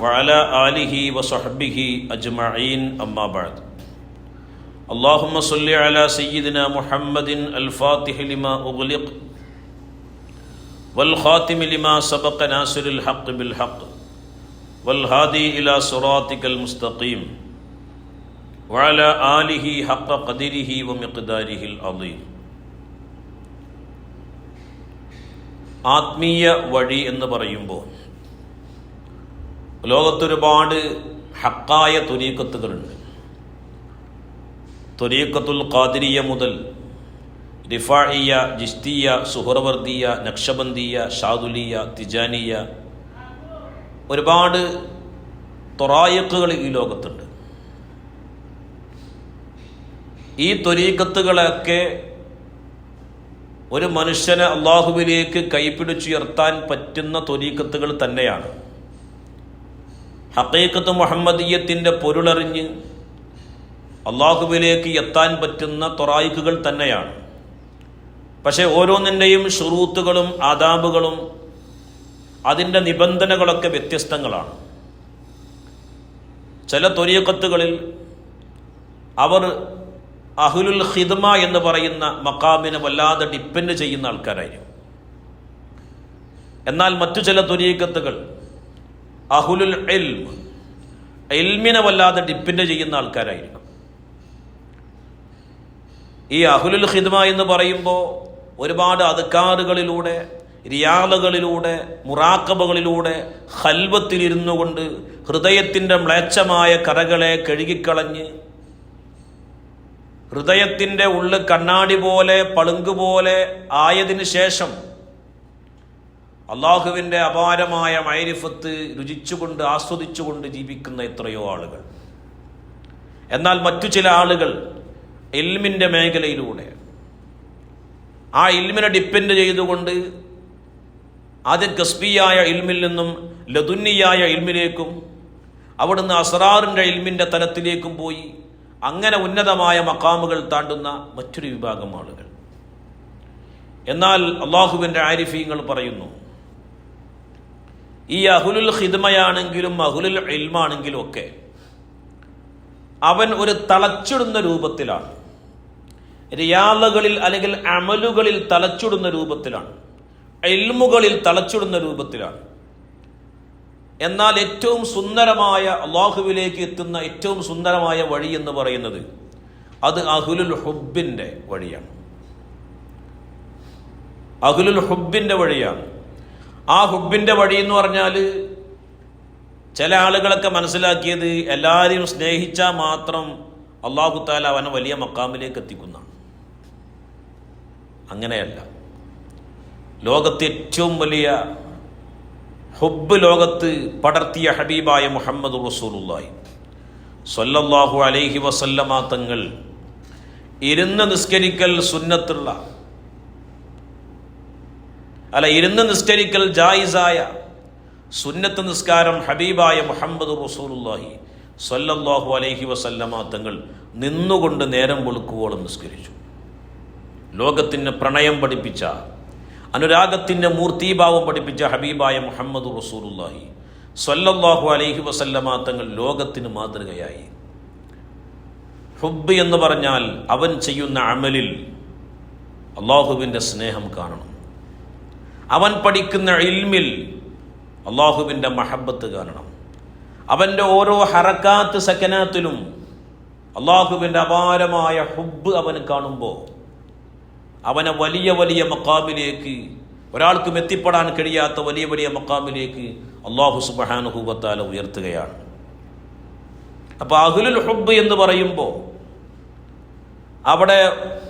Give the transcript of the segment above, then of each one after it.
وعلى آله وصحبه أجمعين أما بعد اللهم صل على سيدنا محمد الفاتح لما أغلق والخاتم لما سبق ناصر الحق بالحق والهادي إلى صراطك المستقيم وعلى آله حق قدره ومقداره العظيم ആത്മീയ വഴി എന്ന് പറയുമ്പോൾ ലോകത്തൊരുപാട് ഹക്കായ തുരീക്കത്തുകളുണ്ട് തുരീക്കത്തുൽ ഖാദിരിയ മുതൽ റിഫായിയ ജിസ്തിയ സുഹറവർദിയ നക്ഷബന്ദിയ ഷാദുലിയ തിജാനിയ ഒരുപാട് തൊറായക്കുകൾ ഈ ലോകത്തുണ്ട്. ഈ തൊരീക്കത്തുകളൊക്കെ ഒരു മനുഷ്യനെ അള്ളാഹുവിലേക്ക് കൈപ്പിടിച്ചുയർത്താൻ പറ്റുന്ന തൊരീക്കത്തുകൾ തന്നെയാണ്. ഹക്കീക്കത്ത് മുഹമ്മദീയത്തിന്റെ പൊരുളറിഞ്ഞ് അള്ളാഹുവിലേക്ക് എത്താൻ പറ്റുന്ന തൊറായിക്കുകൾ തന്നെയാണ്. പക്ഷേ ഓരോന്നിന്റെയും ഷുറൂത്തുകളും ആദാബുകളും അതിന്റെ നിബന്ധനകളൊക്കെ വ്യത്യസ്തങ്ങളാണ്. ചില തൊരിയക്കത്തുകളിൽ അവർ അഹുലുൽ ഹിദ്മ എന്ന് പറയുന്ന മക്കാമിനെ വല്ലാതെ ഡിപ്പെൻഡ് ചെയ്യുന്ന ആൾക്കാരായിരിക്കും. എന്നാൽ മറ്റു ചില തുരീക്കത്തുകൾ അഹുലുൽ എൽം എൽമിനെ വല്ലാതെ ഡിപ്പെൻഡ് ചെയ്യുന്ന ആൾക്കാരായിരിക്കും. ഈ അഹുലുൽ ഹിദ്മ എന്ന് പറയുമ്പോൾ ഒരുപാട് അധികാറുകളിലൂടെ റിയാലുകളിലൂടെ മുറാക്കബകളിലൂടെ ഹൽവത്തിലിരുന്നു കൊണ്ട് ഹൃദയത്തിന്റെ മ്ലേച്ഛമായ കറകളെ കഴുകിക്കളഞ്ഞ് ഹൃദയത്തിന്റെ ഉള്ള് കണ്ണാടി പോലെ പളുങ്ക് പോലെ ആയതിനു ശേഷം അള്ളാഹുവിന്റെ അപാരമായ മൈരിഫത്ത് രുചിച്ചുകൊണ്ട് ആസ്വദിച്ചുകൊണ്ട് ജീവിക്കുന്ന എത്രയോ ആളുകൾ. എന്നാൽ മറ്റു ചില ആളുകൾ ഇൽമിന്റെ മേഖലയിലൂടെ ആ ഇൽമിനെ ഡിപ്പെൻഡ് ചെയ്തുകൊണ്ട് ആദ്യം കസ്ബിയായ ഇൽമിൽ നിന്നും ലതുന്നിയായ ഇൽമിലേക്കും അവിടുന്ന് അസറാറിന്റെ ഇൽമിന്റെ തലത്തിലേക്കും പോയി അങ്ങനെ ഉന്നതമായ മക്കാമുകൾ താണ്ടുന്ന മറ്റൊരു വിഭാഗം ആളുകൾ. എന്നാൽ അള്ളാഹുവിന്റെ ആരിഫീങ്ങൾ പറയുന്നു ഈ അഹുലുൽ ഹിദ്മയാണെങ്കിലും അഹുലുൽ ഇൽമാണെങ്കിലും ഒക്കെ അവൻ ഒരു തളച്ചിടുന്ന രൂപത്തിലാണ്. റിയാലകളിൽ അല്ലെങ്കിൽ അമലുകളിൽ തളച്ചിടുന്ന രൂപത്തിലാണ്. എൽമുകളിൽ തളച്ചിടുന്ന രൂപത്തിലാണ്. എന്നാൽ ഏറ്റവും സുന്ദരമായ അള്ളാഹുവിലേക്ക് എത്തുന്ന ഏറ്റവും സുന്ദരമായ വഴി എന്ന് പറയുന്നത് അത് അഹുലുൽ ഹുബിന്റെ വഴിയാണ്. അഹുലുൽ ഹുബിന്റെ വഴിയാണ്. ആ ഹുബിന്റെ വഴി എന്ന് പറഞ്ഞാൽ ചില ആളുകളൊക്കെ മനസ്സിലാക്കിയത് എല്ലാവരെയും സ്നേഹിച്ചാൽ മാത്രം അള്ളാഹു താല അവനെ വലിയ മക്കാമിലേക്ക് എത്തിക്കുന്നതാണ്. അങ്ങനെയല്ല. ലോകത്തെ ഏറ്റവും വലിയ ഹുബ് ലോകത്ത് പടർത്തിയ ഹബീബായ മുഹമ്മദ് റസൂലുള്ളാഹി. സ്വല്ലല്ലാഹു അലൈഹി വസല്ലമ തങ്ങൾ ഇരുന്ന് നിസ്കരിക്കൽ സുന്നത്തുള്ള അല്ല ഇരുന്ന് നിസ്കരിക്കൽ ജായിസായ സുന്നത്ത് നിസ്കാരം ഹബീബായ മുഹമ്മദ് റസൂലുള്ളാഹി സ്വല്ലല്ലാഹു അലൈഹി വസല്ലമ തങ്ങൾ നിന്നുകൊണ്ട് നേരം വെളുക്കുവോളം നിസ്കരിച്ചു. ലോകത്തിന് പ്രണയം പഠിപ്പിച്ച അനുരാഗത്തിന്റെ മൂർത്തീഭാവം പഠിപ്പിച്ച ഹബീബായ മുഹമ്മദ് റസൂലുല്ലാഹി സ്വല്ലല്ലാഹു അലൈഹി വസല്ലമ തങ്ങൾ ലോകത്തിന് മാതൃകയായി. ഹുബ് എന്ന് പറഞ്ഞാൽ അവൻ ചെയ്യുന്ന അമലിൽ അള്ളാഹുവിന്റെ സ്നേഹം കാണണം. അവൻ പഠിക്കുന്ന ഇൽമിൽ അള്ളാഹുവിന്റെ മഹബത്ത് കാരണം അവന്റെ ഓരോ ഹറക്കാത്ത് സക്കനാത്തിലും അള്ളാഹുവിന്റെ അപാരമായ ഹുബ് അവന് കാണുമ്പോൾ അവനെ വലിയ വലിയ മക്കാമിലേക്ക് ഒരാൾക്കും എത്തിപ്പെടാൻ കഴിയാത്ത വലിയ വലിയ മക്കാമിലേക്ക് അള്ളാഹു സുബഹാനുഹൂബത്താല ഉയർത്തുകയാണ്. അപ്പോൾ അഹുലുൽ ഹുബ് എന്ന് പറയുമ്പോൾ അവിടെ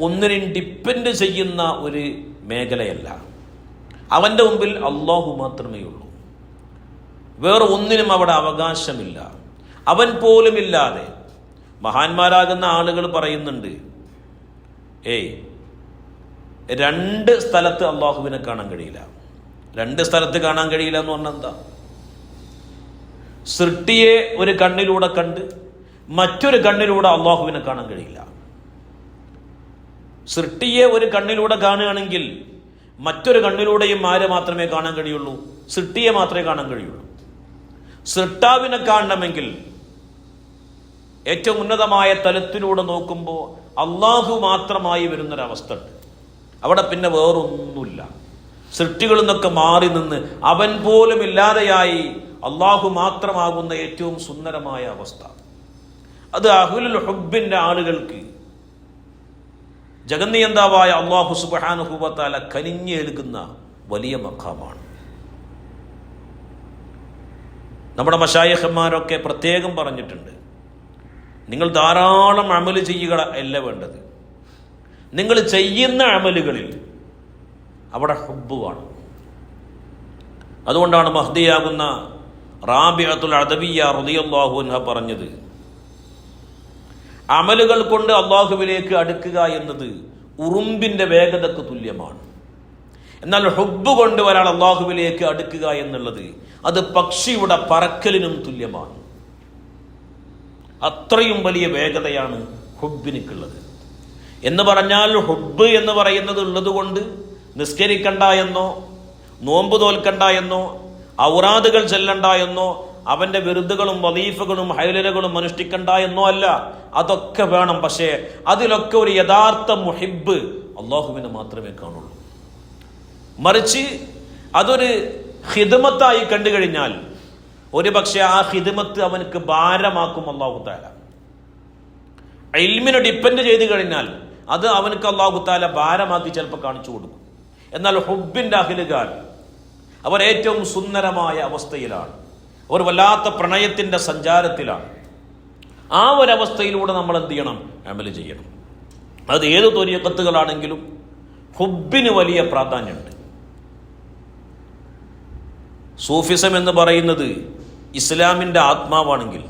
ഒന്നിനും ഡിപ്പെൻഡ് ചെയ്യുന്ന ഒരു മേഖലയല്ല. അവന്റെ മുമ്പിൽ അള്ളാഹു മാത്രമേ ഉള്ളൂ വേറെ ഒന്നിനും അവിടെ അവകാശമില്ല. അവൻ പോലും ഇല്ലാതെ. മഹാന്മാരാകുന്ന ആളുകൾ പറയുന്നുണ്ട് ഏയ് രണ്ട് സ്ഥലത്ത് അള്ളാഹുവിനെ കാണാൻ കഴിയില്ല. രണ്ട് സ്ഥലത്ത് കാണാൻ കഴിയില്ല എന്ന് പറഞ്ഞാൽ എന്താ? സൃഷ്ടിയെ ഒരു കണ്ണിലൂടെ കണ്ട് മറ്റൊരു കണ്ണിലൂടെ അള്ളാഹുവിനെ കാണാൻ കഴിയില്ല. സൃഷ്ടിയെ ഒരു കണ്ണിലൂടെ കാണുകയാണെങ്കിൽ മറ്റൊരു കണ്ണിലൂടെയും ആരെ മാത്രമേ കാണാൻ കഴിയുള്ളൂ? സൃഷ്ടിയെ മാത്രമേ കാണാൻ കഴിയുള്ളൂ. സൃഷ്ടാവിനെ കാണണമെങ്കിൽ ഏറ്റവും ഉന്നതമായ തലത്തിലൂടെ നോക്കുമ്പോൾ അള്ളാഹു മാത്രമായി വരുന്നൊരവസ്ഥ ഉണ്ട് അവിടെ പിന്നെ വേറൊന്നുമില്ല. സൃഷ്ടികളിൽ നിന്നൊക്കെ മാറി നിന്ന് അവൻ പോലും ഇല്ലാതെയായി അള്ളാഹു മാത്രമാകുന്ന ഏറ്റവും സുന്ദരമായ അവസ്ഥ. അത് അഹുലുൽ ഹുബിന്റെ ആളുകൾക്ക് ജഗന്നിയന്താവായ അള്ളാഹു സുബാനുഹൂബത്താല കനിഞ്ഞേൽക്കുന്ന വലിയ മക്കാമാണ് നമ്മുടെ മഷായഹന്മാരൊക്കെ പ്രത്യേകം പറഞ്ഞിട്ടുണ്ട് നിങ്ങൾ ധാരാളം അമൽ ചെയ്യുക അല്ല വേണ്ടത്. നിങ്ങൾ ചെയ്യുന്ന അമലുകളിൽ അവിടെ ഹുബ് വേണം. അതുകൊണ്ടാണ് മഹ്ദിയാകുന്ന റാബിഅത്തുൽ അദബിയ റളിയല്ലാഹു അൻഹ പറഞ്ഞത് അമലുകൾ കൊണ്ട് അള്ളാഹുവിലേക്ക് അടുക്കുക എന്നത് ഉറുമ്പിന്റെ വേഗതക്ക് തുല്യമാണ്. എന്നാൽ ഹുബ് കൊണ്ട് ഒരാൾ അള്ളാഹുവിലേക്ക് അടുക്കുക എന്നുള്ളത് അത് പക്ഷിയുടെ പറക്കലിനും തുല്യമാണ്. അത്രയും വലിയ വേഗതയാണ് ഹുബിനിക്കുള്ളത് എന്ന് പറഞ്ഞാൽ ഹുബ് എന്ന് പറയുന്നത് ഉള്ളത് കൊണ്ട് നിസ്കരിക്കണ്ട എന്നോ നോമ്പ് തോൽക്കണ്ട എന്നോ ഔറാദുകൾ ചെല്ലണ്ട എന്നോ അവന്റെ വിരുദ്ധകളും വലീഫുകളും ഹൈലലുകളും അനുഷ്ഠിക്കണ്ട എന്നോ അല്ല. അതൊക്കെ വേണം. പക്ഷേ അതിലൊക്കെ ഒരു യഥാർത്ഥ മുഹിബ് അള്ളാഹുവിനെ മാത്രമേ കാണുള്ളൂ. മറിച്ച് അതൊരു ഹിദമത്തായി കണ്ടു കഴിഞ്ഞാൽ ഒരു പക്ഷെ ആ ഹിദമത്ത് അവനക്ക് ഭാരമാക്കും അള്ളാഹുത്താല ഇൽമിനെ ഡിപ്പെൻഡ് ചെയ്ത് കഴിഞ്ഞാൽ അത് അവനക്ക് അള്ളാഹുത്താല ഭാരമാക്കി ചിലപ്പോൾ കാണിച്ചു കൊടുക്കും. എന്നാൽ ഹുബിന്റെ അഖിലുകാർ അവർ ഏറ്റവും സുന്ദരമായ അവസ്ഥയിലാണ്. അവർ വല്ലാത്ത പ്രണയത്തിന്റെ സഞ്ചാരത്തിലാണ്. ആ ഒരവസ്ഥയിലൂടെ നമ്മൾ എന്ത് ചെയ്യണം? അമൽ ചെയ്യണം. അത് ഏത് തൊരിയക്കത്തുകളാണെങ്കിലും ഹുബിന് വലിയ പ്രാധാന്യമുണ്ട്. സൂഫിസം എന്ന് പറയുന്നത് ഇസ്ലാമിന്റെ ആത്മാവാണെങ്കിൽ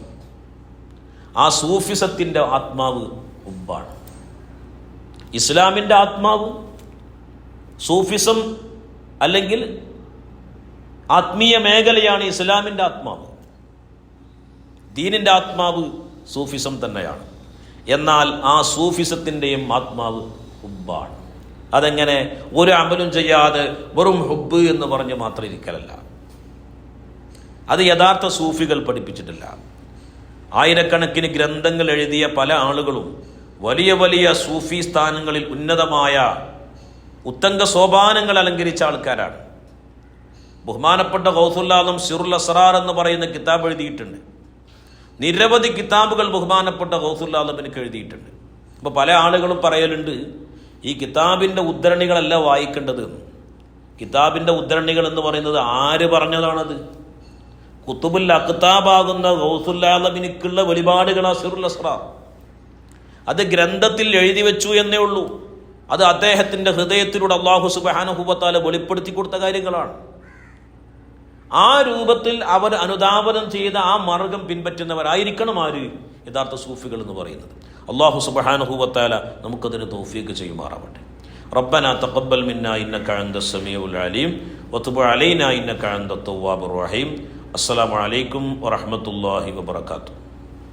ആ സൂഫിസത്തിന്റെ ആത്മാവ് ഹുബാണ് ഇസ്ലാമിന്റെ ആത്മാവ് സൂഫിസം അല്ലെങ്കിൽ ആത്മീയ മേഖലയാണ് ഇസ്ലാമിന്റെ ആത്മാവ്. ദീനിന്റെ ആത്മാവ് സൂഫിസം തന്നെയാണ്. എന്നാൽ ആ സൂഫിസത്തിന്റെയും ആത്മാവ് ഹുബാണ് അതെങ്ങനെ? ഒരു അമലും ചെയ്യാതെ വെറും ഹുബ് എന്ന് പറഞ്ഞ് മാത്രം ഇരിക്കലല്ല. അത് യഥാർത്ഥ സൂഫികൾ പഠിപ്പിച്ചിട്ടില്ല. ആയിരക്കണക്കിന് ഗ്രന്ഥങ്ങൾ എഴുതിയ പല ആളുകളും വലിയ വലിയ സൂഫി സ്ഥാനങ്ങളിൽ ഉന്നതമായ ഉത്തംഗ സോപാനങ്ങൾ അലങ്കരിച്ച ആൾക്കാരാണ്. ബഹുമാനപ്പെട്ട ഗൗസുല്ലാദം സിറുൽ അസറാർ എന്ന് പറയുന്ന കിതാബ് എഴുതിയിട്ടുണ്ട്. നിരവധി കിതാബുകൾ ബഹുമാനപ്പെട്ട ഗൗസുല്ലാദമിനക്ക് എഴുതിയിട്ടുണ്ട്. അപ്പോൾ പല ആളുകളും പറയലുണ്ട് ഈ കിതാബിന്റെ ഉദ്ധരണികളല്ല വായിക്കേണ്ടത്. കിതാബിന്റെ ഉദ്ധരണികൾ എന്ന് പറയുന്നത് ആര് പറഞ്ഞതാണത്? കുത്തുബുൽ അക്താബാകുന്ന ഗൗസുല്ലാദമിനിക്കുള്ള വെളിപാടുകൾ സിറുൽ അസറാർ അത് ഗ്രന്ഥത്തിൽ എഴുതി വെച്ചു എന്നേ ഉള്ളൂ. അത് അദ്ദേഹത്തിന്റെ ഹൃദയത്തിലൂടെ അള്ളാഹു സുബാനുഹൂബത്താലെ വെളിപ്പെടുത്തി കൊടുത്ത കാര്യങ്ങളാണ്. ആ രൂപത്തിൽ അവർ അനുധാവനം ചെയ്ത ആ മാർഗം പിൻപറ്റുന്നവരായിരിക്കണം ആര് യഥാർത്ഥ സൂഫികൾ എന്ന് പറയുന്നത് അള്ളാഹു സുബഹാനുഹൂബത്താല നമുക്കതിന് തൗഫീക്ക് ചെയ്യുമാറാവട്ടെ ربنا تقبل منا إنك أنت السميع العليم وتب علينا إنك أنت التواب الرحيم السلام عليكم ورحمة الله وبركاته